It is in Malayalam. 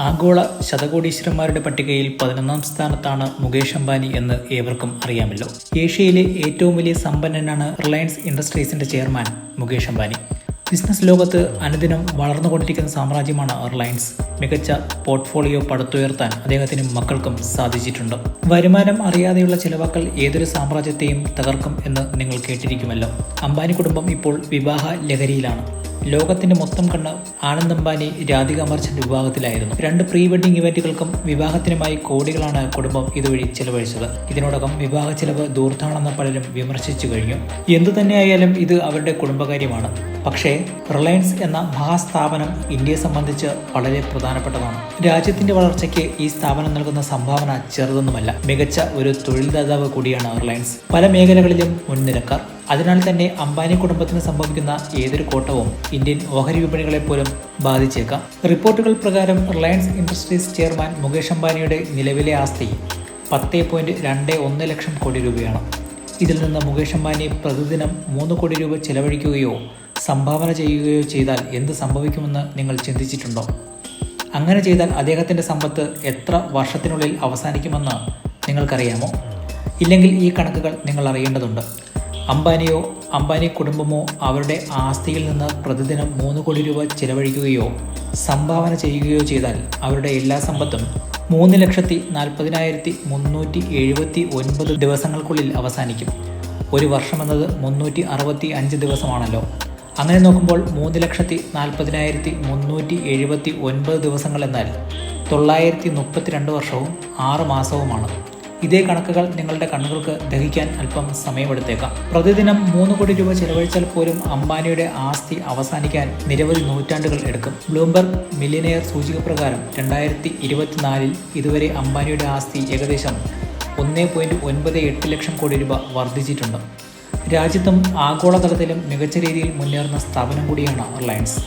ആഗോള ശതകോടീശ്വരന്മാരുടെ പട്ടികയിൽ പതിനൊന്നാം സ്ഥാനത്താണ് മുകേഷ് അംബാനി എന്ന് ഏവർക്കും അറിയാമല്ലോ. ഏഷ്യയിലെ ഏറ്റവും വലിയ സമ്പന്നനാണ് റിലയൻസ് ഇൻഡസ്ട്രീസിന്റെ ചെയർമാൻ മുകേഷ് അംബാനി. ബിസിനസ് ലോകത്ത് അനുദിനം വളർന്നുകൊണ്ടിരിക്കുന്ന സാമ്രാജ്യമാണ് റിലയൻസ്. മികച്ച പോർട്ട്ഫോളിയോ പടുത്തുയർത്താൻ അദ്ദേഹത്തിനും മക്കൾക്കും സാധിച്ചിട്ടുണ്ട്. വരുമാനം അറിയാതെയുള്ള ചിലവാക്കൽ ഏതൊരു സാമ്രാജ്യത്തെയും തകർക്കും എന്ന് നിങ്ങൾ കേട്ടിരിക്കുമല്ലോ. അംബാനി കുടുംബം ഇപ്പോൾ വിവാഹ ലഹരിയിലാണ്. ലോകത്തിന്റെ മൊത്തം കണ്ണ് ആനന്ദ് അംബാനി രാധിക മർച്ചന്റ് വിഭാഗത്തിലായിരുന്നു. രണ്ട് പ്രീ വെഡിംഗ് ഇവന്റുകൾക്കും വിവാഹത്തിനുമായി കോടികളാണ് കുടുംബം ഇതുവഴി ചെലവഴിച്ചത്. ഇതിനോടകം വിവാഹ ചെലവ് ദൂർത്താണെന്ന് പലരും വിമർശിച്ചു കഴിഞ്ഞു. എന്തു തന്നെയായാലും ഇത് അവരുടെ കുടുംബകാര്യമാണ്. പക്ഷേ റിലയൻസ് എന്ന മഹാസ്ഥാപനം ഇന്ത്യയെ സംബന്ധിച്ച് വളരെ പ്രധാനപ്പെട്ടതാണ്. രാജ്യത്തിന്റെ വളർച്ചയ്ക്ക് ഈ സ്ഥാപനം നൽകുന്ന സംഭാവന ചെറുതൊന്നുമല്ല. മികച്ച ഒരു തൊഴിൽദാതാവ് കൂടിയാണ് റിലയൻസ്. പല മേഖലകളിലും മുൻനിരക്കാർ. അതിനാൽ തന്നെ അംബാനി കുടുംബത്തിന് സംഭവിക്കുന്ന ഏതൊരു കോട്ടവും ഇന്ത്യൻ ഓഹരി വിപണികളെ പോലും ബാധിച്ചേക്കാം. റിപ്പോർട്ടുകൾ പ്രകാരം റിലയൻസ് ഇൻഡസ്ട്രീസ് ചെയർമാൻ മുകേഷ് അംബാനിയുടെ നിലവിലെ ആസ്തി പത്ത് പോയിന്റ് രണ്ട് ഒന്ന് ലക്ഷം കോടി രൂപയാണ്. ഇതിൽ നിന്ന് മുകേഷ് അംബാനി പ്രതിദിനം മൂന്ന് കോടി രൂപ ചെലവഴിക്കുകയോ സംഭാവന ചെയ്യുകയോ ചെയ്താൽ എന്ത് സംഭവിക്കുമെന്ന് നിങ്ങൾ ചിന്തിച്ചിട്ടുണ്ടോ? അങ്ങനെ ചെയ്താൽ അദ്ദേഹത്തിന്റെ സമ്പത്ത് എത്ര വർഷത്തിനുള്ളിൽ അവസാനിക്കുമെന്ന് നിങ്ങൾക്കറിയാമോ? ഇല്ലെങ്കിൽ ഈ കണക്കുകൾ നിങ്ങൾ അറിയേണ്ടതുണ്ട്. അംബാനിയോ അംബാനി കുടുംബമോ അവരുടെ ആസ്തിയിൽ നിന്ന് പ്രതിദിനം മൂന്ന് കോടി രൂപ ചിലവഴിക്കുകയോ സംഭാവന ചെയ്യുകയോ ചെയ്താൽ അവരുടെ എല്ലാ സമ്പത്തും മൂന്ന് ലക്ഷത്തി നാൽപ്പതിനായിരത്തി മുന്നൂറ്റി എഴുപത്തി ഒൻപത് ദിവസങ്ങൾക്കുള്ളിൽ അവസാനിക്കും. ഒരു വർഷമെന്നത് മുന്നൂറ്റി അറുപത്തി അഞ്ച് ദിവസമാണല്ലോ. അങ്ങനെ നോക്കുമ്പോൾ മൂന്ന് ലക്ഷത്തി നാൽപ്പതിനായിരത്തി മുന്നൂറ്റി എഴുപത്തി ഒൻപത് ദിവസങ്ങൾ എന്നാൽ തൊള്ളായിരത്തി മുപ്പത്തിരണ്ട് വർഷവും ആറ് മാസവുമാണ്. ഇതേ കണക്കുകൾ നിങ്ങളുടെ കണ്ണുകൾക്ക് ദഹിക്കാൻ അല്പം സമയമെടുത്തേക്കാം. പ്രതിദിനം മൂന്ന് കോടി രൂപ ചെലവഴിച്ചാൽ പോലും അംബാനിയുടെ ആസ്തി അവസാനിക്കാൻ നിരവധി നൂറ്റാണ്ടുകൾ എടുക്കും. ബ്ലൂംബർഗ് മില്ലിനെയർ സൂചിക പ്രകാരം രണ്ടായിരത്തി ഇരുപത്തിനാലിൽ ഇതുവരെ അംബാനിയുടെ ആസ്തി ഏകദേശം ഒന്നേ പോയിന്റ് ഒൻപത് എട്ട് ലക്ഷം കോടി രൂപ വർദ്ധിച്ചിട്ടുണ്ട്. രാജ്യത്തും ആഗോളതലത്തിലും മികച്ച രീതിയിൽ മുന്നേറുന്ന സ്ഥാപനം കൂടിയാണ് റിലയൻസ്.